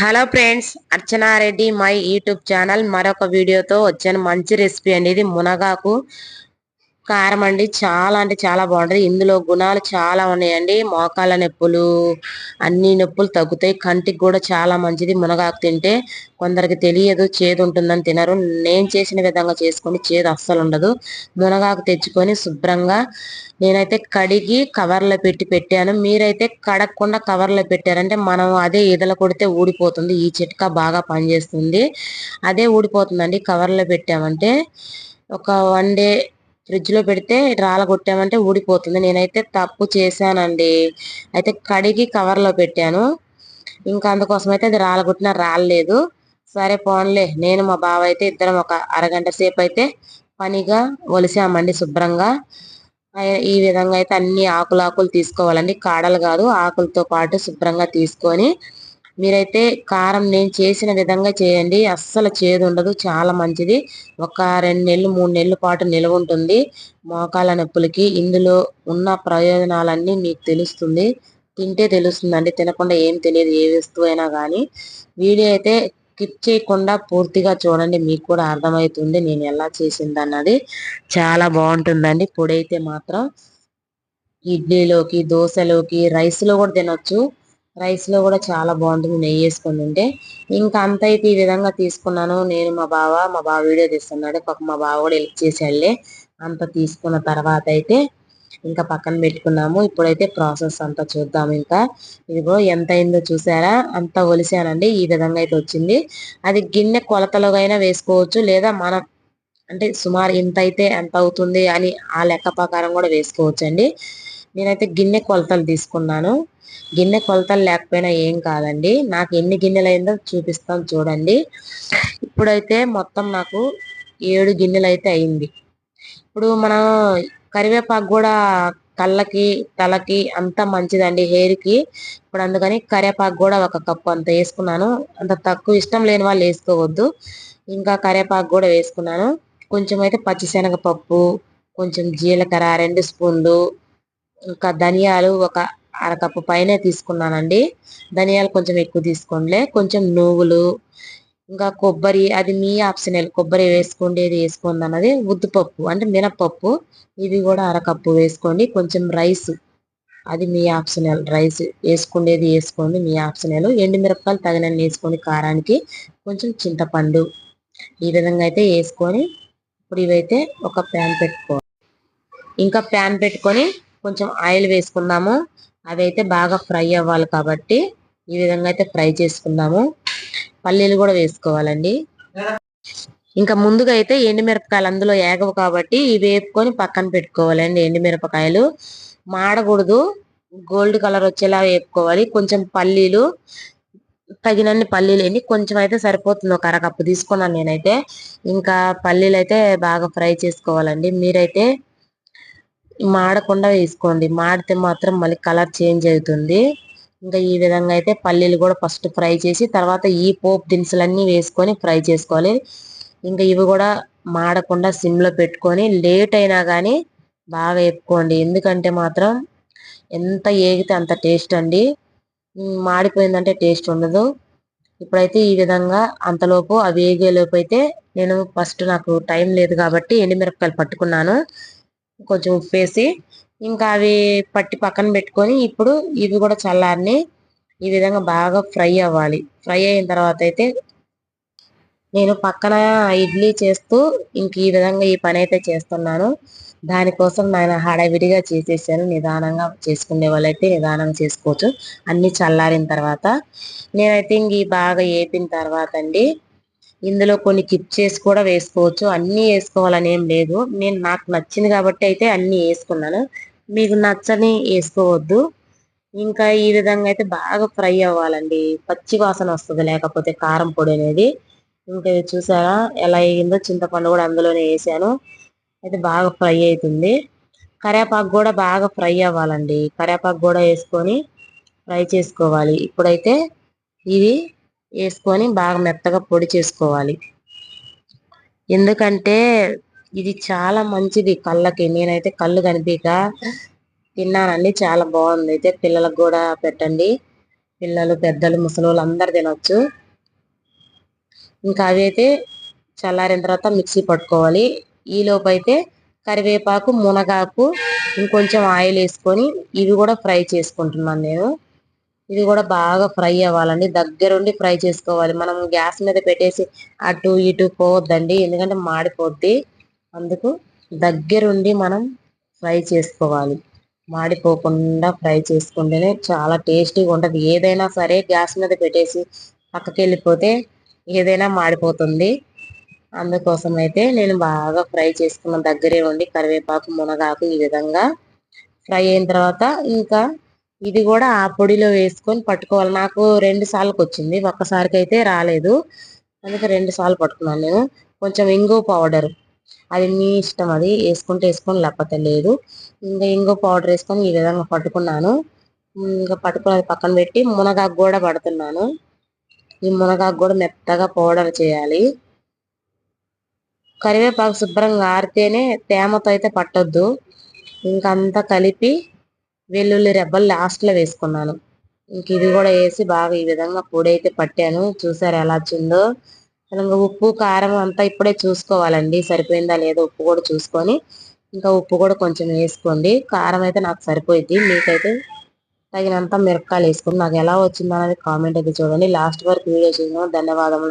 Hello friends Archana Reddy my YouTube channel మరొక వీడియోతో వచ్చాను. మంచి రెసిపీ అండి ఇది మునగాకు. కారం అండి చాలా అంటే చాలా బాగుంటుంది. ఇందులో గుణాలు చాలా ఉన్నాయండి. మోకాళ్ళ నొప్పులు అన్ని నొప్పులు తగ్గుతాయి. కంటికి కూడా చాలా మంచిది మునగాకు తింటే. కొందరికి తెలియదు చేదు ఉంటుందని తినరు. నేను చేసిన విధంగా చేసుకొని చేదు అస్సలు ఉండదు. మునగాకు తెచ్చుకొని శుభ్రంగా నేనైతే కడిగి కవర్లో పెట్టి పెట్టాను. మీరైతే కడగకుండా కవర్లో పెట్టారంటే మనం అదే ఈదల కొడితే ఊడిపోతుంది. ఈ చిట్కా బాగా పనిచేస్తుంది. అదే ఊడిపోతుందండి కవర్లో పెట్టామంటే. ఒక వన్ డే ఫ్రిడ్జ్లో పెడితే రాళ్ళ కొట్టామంటే ఊడిపోతుంది. నేనైతే తప్పు చేశానండి. అయితే కడిగి కవర్లో పెట్టాను. ఇంకా అందుకోసం అయితే అది రాలగొట్టినా రాలేదు సరే పోన్లే. నేను మా బావ అయితే ఇద్దరం ఒక అరగంట సేపు అయితే పనిగా ఒలిసామండి శుభ్రంగా. ఈ విధంగా అయితే అన్ని ఆకులు ఆకులు తీసుకోవాలండి. కాడలు కాదు ఆకులతో పాటు శుభ్రంగా తీసుకొని మీరైతే కారం నేను చేసిన విధంగా చేయండి. అస్సలు చేదు ఉండదు. చాలా మంచిది. ఒక రెండు నెలలు మూడు నెలల పాటు నిల్వ ఉంటుంది. మోకాల నొప్పులకి ఇందులో ఉన్న ప్రయోజనాలన్నీ మీకు తెలుస్తుంది. తింటే తెలుస్తుందండి. తినకుండా ఏం తెలియదు. ఏ వస్తువు అయినా కానీ వీడియో అయితే స్కిప్ చేయకుండా పూర్తిగా చూడండి. మీకు కూడా అర్థమవుతుంది. నేను ఎలా చేసింది అన్నది చాలా బాగుంటుందండి. పొడి అయితే మాత్రం ఇడ్లీలోకి దోశలోకి రైస్లో కూడా తినొచ్చు. రైస్లో కూడా చాలా బాగుంటుంది నెయ్యి వేసుకొని తింటే. ఇంకా అంత అయితే ఈ విధంగా తీసుకున్నాను. నేను మా బావ మా బావ వీడియో తీస్తున్నాడు. పాప మా బావ కూడా హెల్ప్ చేసేళ్ళే అంత తీసుకున్న తర్వాత అయితే ఇంకా పక్కన పెట్టుకున్నాము. ఇప్పుడైతే ప్రాసెస్ అంతా చూద్దాం ఇంకా. ఇదిగో ఎంత అయిందో చూసారా? అంత ఒలిసానండి. ఈ విధంగా అయితే వచ్చింది. అది గిన్నె కొలతలుగైనా వేసుకోవచ్చు. లేదా మనం అంటే సుమారు ఇంత అయితే ఎంత అవుతుంది అని ఆ లెక్క ప్రకారం కూడా వేసుకోవచ్చు అండి నేనైతే గిన్నె కొలతలు తీసుకున్నాను. గిన్నె కొలతలు లేకపోయినా ఏం కాదండి. నాకు ఎన్ని గిన్నెలు అయిందో చూపిస్తాను చూడండి. ఇప్పుడైతే మొత్తం నాకు ఏడు గిన్నెలు అయితే అయింది. ఇప్పుడు మనం కరివేపాకు కూడా కళ్ళకి తలకి అంత మంచిదండి హెయిర్కి. ఇప్పుడు అందుకని కరివేపాకు కూడా ఒక కప్పు అంత వేసుకున్నాను. అంత తక్కువ ఇష్టం లేని వాళ్ళు వేసుకోవద్దు. ఇంకా కరివేపాకు కూడా వేసుకున్నాను. కొంచెం అయితే పచ్చిశనగపప్పు కొంచెం జీలకర్ర రెండు స్పూన్లు ఇంకా ధనియాలు ఒక అరకప్పు పైనే తీసుకున్నానండి. ధనియాలు కొంచెం ఎక్కువ తీసుకోండిలే కొంచెం నువ్వులు ఇంకా కొబ్బరి అది మీ ఆప్షనల్ కొబ్బరి వేసుకోండి వేసుకోండి అన్నది ఉద్దుపప్పు అంటే మినపప్పు ఇది కూడా అరకప్పు వేసుకోండి కొంచెం రైస్ అది మీ ఆప్షనల్ రైస్ వేసుకునేది వేసుకోండి మీ ఆప్షనల్ ఎండుమిరపకాయలు తగినన్ని వేసుకోండి కారానికి కొంచెం చింతపండు ఈ విధంగా అయితే వేసుకొని ఇప్పుడు ఇవైతే ఒక ప్యాన్ పెట్టుకోవాలి. ఇంకా ప్యాన్ పెట్టుకొని కొంచెం ఆయిల్ వేసుకుందాము. అదైతే బాగా ఫ్రై అవ్వాలి కాబట్టి ఈ విధంగా అయితే ఫ్రై చేసుకుందాము. పల్లీలు కూడా వేసుకోవాలండి. ఇంకా ముందుగా అయితే ఎండుమిరపకాయలు అందులో ఏగవు కాబట్టి ఇవి వేపుకొని పక్కన పెట్టుకోవాలండి ఎండుమిరపకాయలు. మాడకూడదు. గోల్డ్ కలర్ వచ్చేలా వేపుకోవాలి. కొంచెం పల్లీలు తగినన్ని పల్లీలు అండి కొంచెం అయితే సరిపోతుంది. ఒక అరకప్పు తీసుకున్నాను నేనైతే. ఇంకా పల్లీలు అయితే బాగా ఫ్రై చేసుకోవాలండి. మీరైతే మాడకుండా వేసుకోండి. మాడితే మాత్రం మళ్ళీ కలర్ చేంజ్ అవుతుంది. ఇంకా ఈ విధంగా అయితే పల్లీలు కూడా ఫస్ట్ ఫ్రై చేసి తర్వాత ఈ పోపు దినుసులన్నీ వేసుకొని ఫ్రై చేసుకోవాలి. ఇంకా ఇవి కూడా మాడకుండా సిమ్లో పెట్టుకొని లేట్ అయినా కానీ బాగా వేపుకోండి. ఎందుకంటే మాత్రం ఎంత ఏగితే అంత టేస్ట్ అండి. మాడిపోయిందంటే టేస్ట్ ఉండదు. ఇప్పుడైతే ఈ విధంగా అంతలోపు అవి వేగేలోపు అయితే నేను ఫస్ట్ నాకు టైం లేదు కాబట్టి ఎండుమిరపకాయలు పట్టుకున్నాను. కొంచెం ఉప్పు వేసి ఇంకా అవి పట్టి పక్కన పెట్టుకొని ఇప్పుడు ఇవి కూడా చల్లారిని ఈ విధంగా బాగా ఫ్రై అవ్వాలి. ఫ్రై అయిన తర్వాత అయితే నేను పక్కన ఇడ్లీ చేస్తూ ఇంక ఈ విధంగా ఈ పని అయితే చేస్తున్నాను. దానికోసం నేను హడావిడిగా చేసేసాను. నిదానంగా చేసుకునే వాళ్ళైతే నిదానంగా చేసుకోవచ్చు. అన్ని చల్లారిన తర్వాత నేనైతే ఇంక బాగా వేపిన తర్వాత అండి ఇందులో కొన్ని కిప్ చేసి కూడా వేసుకోవచ్చు. అన్ని వేసుకోవాలని ఏం లేదు. నేను నాకు నచ్చింది కాబట్టి అయితే అన్ని వేసుకున్నాను. మీకు నచ్చని వేసుకోవద్దు. ఇంకా ఈ విధంగా అయితే బాగా ఫ్రై అవ్వాలండి. పచ్చి వాసన వస్తుంది లేకపోతే కారం పొడి అనేది. ఇంకా చూసారా? ఎలా అయ్యిందో చింతపండు కూడా అందులోనే వేసాను. అయితే బాగా ఫ్రై అవుతుంది. కరేపాకు కూడా బాగా ఫ్రై అవ్వాలండి. కరేపాకు కూడా వేసుకొని ఫ్రై చేసుకోవాలి. ఇప్పుడైతే ఇది వేసుకొని బాగా మెత్తగా పొడి చేసుకోవాలి. ఎందుకంటే ఇది చాలా మంచిది కళ్ళకి. నేనైతే కళ్ళు కనిపించక తిన్నానండి చాలా బాగుంది. అయితే పిల్లలకు కూడా పెట్టండి. పిల్లలు పెద్దలు ముసలి అందరు తినొచ్చు. ఇంకా అవి అయితే చల్లారిన తర్వాత మిక్సీ పట్టుకోవాలి. ఈ అయితే కరివేపాకు మునగాకు ఇంకొంచెం ఆయిల్ వేసుకొని ఇవి కూడా ఫ్రై చేసుకుంటున్నాను నేను. ఇది కూడా బాగా ఫ్రై అవ్వాలండి. దగ్గరుండి ఫ్రై చేసుకోవాలి. మనం గ్యాస్ మీద పెట్టేసి అటు ఇటు పోవద్దండి. ఎందుకంటే మాడిపోద్ది. అందుకు దగ్గరుండి మనం ఫ్రై చేసుకోవాలి. మాడిపోకుండా ఫ్రై చేసుకుంటేనే చాలా టేస్టీగా ఉంటుంది. ఏదైనా సరే గ్యాస్ మీద పెట్టేసి పక్కకి వెళ్ళిపోతే ఏదైనా మాడిపోతుంది. అందుకోసం అయితే నేను బాగా ఫ్రై చేసుకున్న దగ్గరే ఉండి కరివేపాకు మునగాకు ఈ విధంగా ఫ్రై అయిన తర్వాత ఇంకా ఇది కూడా ఆ పొడిలో వేసుకొని పట్టుకోవాలి. నాకు రెండు సార్లకు వచ్చింది ఒక్కసారికి అయితే రాలేదు. అందుకే రెండు సార్లు పట్టుకున్నాను నేను. కొంచెం ఇంగు పౌడర్. అది మీ ఇష్టం అది. వేసుకుంటే వేసుకొని లేకపోతే లేదు. ఇంకా ఇంగు పౌడర్ వేసుకొని ఈ విధంగా పట్టుకున్నాను. ఇంకా పట్టుకుని పక్కన పెట్టి మునగాకు కూడా పడుతున్నాను. ఈ మునగాకు కూడా మెత్తగా పౌడర్ చేయాలి. కరివేపాకు శుభ్రంగా ఆరితేనే తేమతో అయితే పట్టొద్దు. ఇంకంతా కలిపి వెల్లుల్లి రెబ్బలు లాస్ట్లో వేసుకున్నాను. ఇంక ఇది కూడా వేసి బాగా ఈ విధంగా పొడి అయితే పట్టాను. చూసారు ఎలా వచ్చిందో? ఇంకా ఉప్పు కారం అంతా ఇప్పుడే చూసుకోవాలండి. సరిపోయిందా లేదా ఉప్పు కూడా చూసుకొని ఇంకా ఉప్పు కూడా కొంచెం వేసుకోండి. కారం అయితే నాకు సరిపోయింది మీకైతే తగినంత మిరపకాయలు వేసుకుని నాకు ఎలా వచ్చిందో అనేది కామెంట్ అయితే చూడండి. లాస్ట్ వరకు వీడియో చూసిన ధన్యవాదములు.